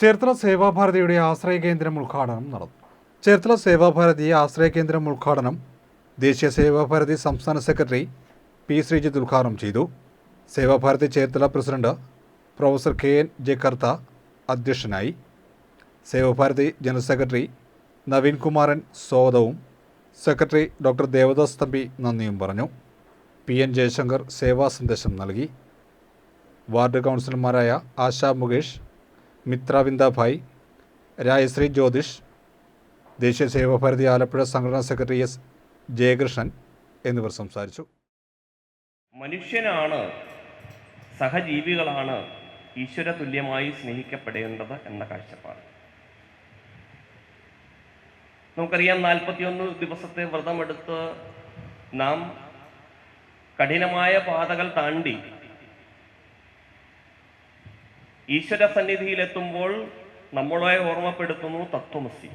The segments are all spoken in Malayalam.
ചേർത്തല സേവാഭാരതിയുടെ ആശ്രയ കേന്ദ്രം ഉദ്ഘാടനം നടന്നു. ചേർത്തല സേവാഭാരതി ആശ്രയ കേന്ദ്രം ഉദ്ഘാടനം ദേശീയ സേവാഭാരതി സംസ്ഥാന സെക്രട്ടറി പി ശ്രീജിത്ത് ഉദ്ഘാടനം ചെയ്തു. Sevabharathi Cherthala president professor K N Jakarta അധ്യക്ഷനായി. സേവാഭാരതി ജനറൽ സെക്രട്ടറി നവീൻ കുമാരൻ സ്വാഗതവും. സെക്രട്ടറി ഡോക്ടർ ദേവദാസ് തമ്പി നന്ദിയും പറഞ്ഞു. പി എൻ ജയശങ്കർ സേവാ സന്ദേശം നൽകി. വാർഡ് കൗൺസിലർമാരായ ആശാ മുകേഷ് മിത്രവിന്ദഭായ് രായശ്രീ ജ്യോതിഷ് ദേശീയ സേവാഭാരതി ആലപ്പുഴ സംഘടനാ സെക്രട്ടറി എസ്. ജയകൃഷ്ണൻ എന്നിവർ സംസാരിച്ചു. മനുഷ്യനാണ് സഹജീവികളാണ് ഈശ്വര തുല്യമായി സ്നേഹിക്കപ്പെടേണ്ടത് എന്ന കാഴ്ചപ്പാട്. നമുക്കറിയാം നാൽപ്പത്തിയൊന്ന് ദിവസത്തെ വ്രതമെടുത്ത് നാം കഠിനമായ പാതകൾ താണ്ടി ഈശ്വര സന്നിധിയിലെത്തുമ്പോൾ നമ്മളെ ഓർമ്മപ്പെടുത്തുന്നു തത്വമസി.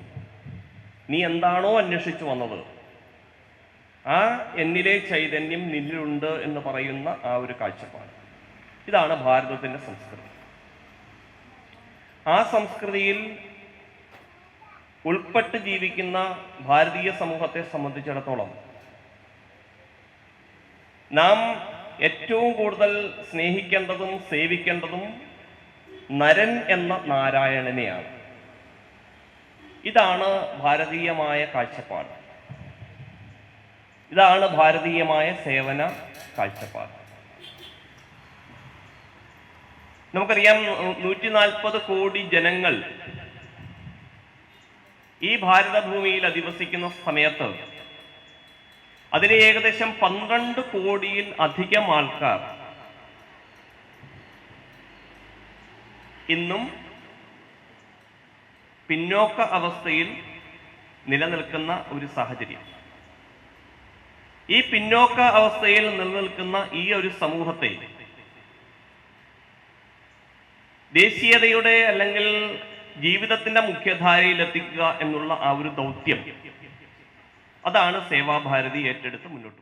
നീ എന്താണോ അന്വേഷിച്ചു വന്നത്. ആ എന്നിലെ ചൈതന്യം നിന്നിലുണ്ട് എന്ന് പറയുന്ന ആ ഒരു കാഴ്ചപ്പാട്. ഇതാണ് ഭാരതത്തിന്റെ സംസ്കൃതി. ആ സംസ്കൃതിയിൽ ഉൾപ്പെട്ട് ജീവിക്കുന്ന ഭാരതീയ സമൂഹത്തെ സംബന്ധിച്ചിടത്തോളം നാം ഏറ്റവും കൂടുതൽ സ്നേഹിക്കേണ്ടതും സേവിക്കേണ്ടതും നരൻ എന്ന നാരായണനെയാണ്. ഇതാണ് ഭാരതീയമായ കാഴ്ചപ്പാട്. ഇതാണ് ഭാരതീയമായ സേവന കാഴ്ചപ്പാട്. നമുക്കറിയാം നൂറ്റി നാൽപ്പത് കോടി ജനങ്ങൾ ഈ ഭാരതഭൂമിയിൽ അധിവസിക്കുന്ന സമയത്ത് അതിന് ഏകദേശം പന്ത്രണ്ട് കോടിയിൽ അധികം ആൾക്കാർ ഇന്നും പിന്നോക്ക അവസ്ഥയിൽ നിലനിൽക്കുന്ന ഒരു സാഹചര്യം. ഈ പിന്നോക്ക അവസ്ഥയിൽ നിലനിൽക്കുന്ന ഈ ഒരു സമൂഹത്തെ ദേശീയതയുടെ അല്ലെങ്കിൽ ജീവിതത്തിന്റെ മുഖ്യധാരയിൽ എത്തിക്കുക എന്നുള്ള ആ ഒരു ദൗത്യം അതാണ് സേവാഭാരതി ഏറ്റെടുത്ത് മുന്നോട്ട്